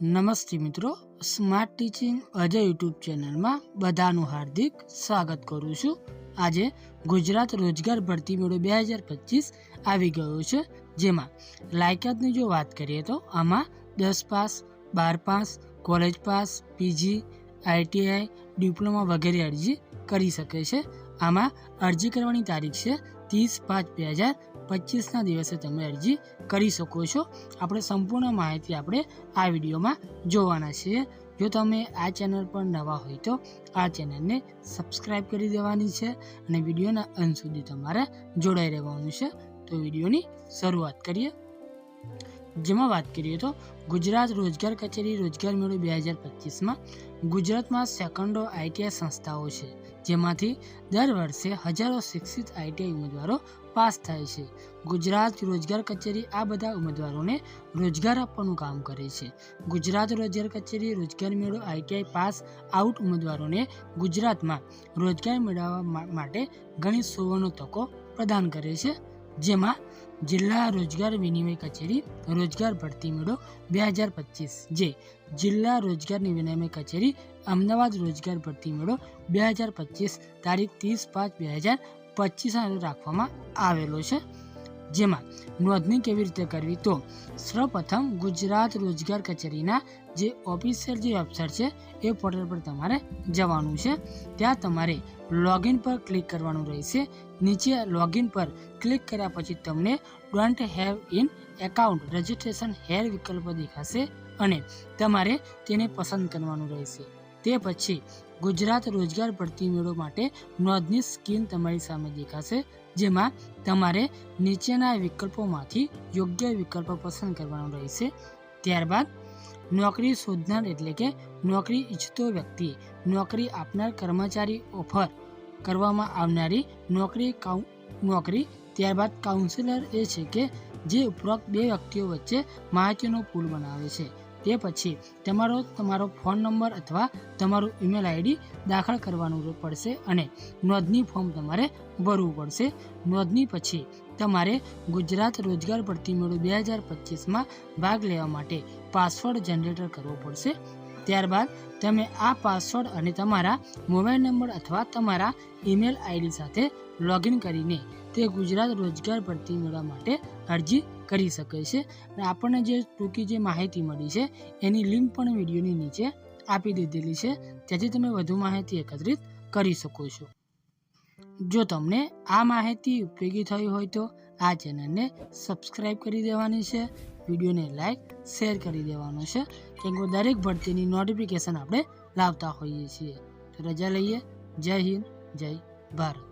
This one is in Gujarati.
નમસ્તે મિત્રો સ્માર્ટ ટીચિંગ અજય યુટ્યુબ ચેનલમાં બધાનું હાર્દિક સ્વાગત કરું છું. આજે ગુજરાત રોજગાર ભરતી મેળો બે હજાર પચીસ આવી ગયો છે, જેમાં લાયકાતની જો વાત કરીએ તો આમાં દસ પાસ, બાર pass, college pass, PG, ITI, diploma વગેરે અરજી કરી શકે છે. આમાં અરજી કરવાની તારીખ છે ત્રીસ પાંચ બે હજાર પચીસના દિવસે તમે અરજી કરી શકો છો. આપણે સંપૂર્ણ માહિતી આપણે આ વિડીયોમાં જોવાના છીએ. જો તમે આ ચેનલ પર નવા હોય તો આ ચેનલને સબસ્ક્રાઈબ કરી દેવાની છે અને વિડીયોના અંત સુધી તમારે જોડાઈ રહેવાનું છે. તો વિડીયોની શરૂઆત કરીએ. જેમાં વાત કરીએ તો ગુજરાત રોજગાર કચેરી રોજગાર મેળો બે હજાર પચીસમાં ગુજરાતમાં સેકન્ડો આઈટીઆઈ સંસ્થાઓ છે. જેમાંથી દર વર્ષે હજારો શિક્ષિત આઈટીઆઈ ઉમેદવારો પાસ થાય છે. ગુજરાત રોજગાર કચેરી આ બધા ઉમેદવારોને રોજગાર આપવાનું કામ કરે છે. ગુજરાત રોજગાર કચેરી રોજગાર મેળો આઈટીઆઈ પાસ આઉટ ઉમેદવારોને ગુજરાતમાં રોજગાર મેળવવા માટે ઘણી સુવર્ણ તકો પ્રદાન કરે છે. જેમાં જિલ્લા રોજગાર વિનિમય કચેરી, રોજગાર ભરતી મેળો બે હજાર પચીસ, જે જિલ્લા રોજગાર વિનિમય કચેરી, અમદાવાદ રોજગાર ભરતી મેળો બે હજાર પચીસ તારીખ ત્રીસ પાંચ બે હજાર પચીસ રાખવામાં આવેલો છે. જેમાં નોંધણી કેવી રીતે કરવી? તો સૌપ્રથમ ગુજરાત રોજગાર કચેરીના જે ઓફિસર, જે વેબસાઇટ છે, એ પોર્ટલ પર તમારે જવાનું છે. ત્યાં તમારે લોગિન પર ક્લિક કરવાનું રહેશે. નીચે લોગિન પર ક્લિક કર્યા પછી તમને don't have in account registration here વિકલ્પ દેખાશે અને તમારે તેને પસંદ કરવાનું રહેશે. તે પછી ગુજરાત રોજગાર ભરતી મેળો માટે નોંધની સ્કીમ તમારી સામે દેખાશે, જેમાં તમારે નીચેના વિકલ્પોમાંથી યોગ્ય વિકલ્પ પસંદ કરવાનો રહેશે. ત્યારબાદ નોકરી શોધનાર એટલે કે નોકરી ઈચ્છતો વ્યક્તિ નોકરી આપનાર કર્મચારી ઓફર કરવામાં આવનારી નોકરી કાઉ, નોકરી ત્યારબાદ કાઉન્સિલર એ છે કે જે ઉપરોક્ત બે વ્યક્તિઓ વચ્ચે માહિતીનો પુલ બનાવે છે. તે પછી તમારો તમારો ફોન નંબર અથવા તમારું ઈમેલ આઈડી દાખલ કરવાનું પડશે અને નોંધણી ફોર્મ તમારે ભરવું પડશે. નોંધણી પછી તમારે ગુજરાત રોજગાર ભરતી મેળો બે હજાર પચીસમાં ભાગ લેવા માટે પાસવર્ડ જનરેટર કરવો પડશે. ત્યારબાદ તમે આ પાસવર્ડ અને તમારા મોબાઈલ નંબર અથવા તમારા ઈમેલ આઈડી સાથે લોગિન કરીને તે ગુજરાત રોજગાર ભરતી મેળવવા માટે અરજી કરી શકે છે અને આપણને જે ટૂંકી જે માહિતી મળી છે, એની લિંક પણ વિડીયોની નીચે આપી દીધેલી છે. જેથી તમે વધુ માહિતી એકત્રિત કરી શકો છો. જો તમને આ માહિતી ઉપયોગી થઈ હોય તો આ ચેનલને સબસ્ક્રાઈબ કરી દેવાની છે, વિડીયોને લાઈક શેર કરી દેવાનો છે, કેમ કે દરેક ભરતીની નોટિફિકેશન આપણે લાવતા હોઈએ છીએ. તો રજા લઈએ. જય હિન્દ, જય ભારત.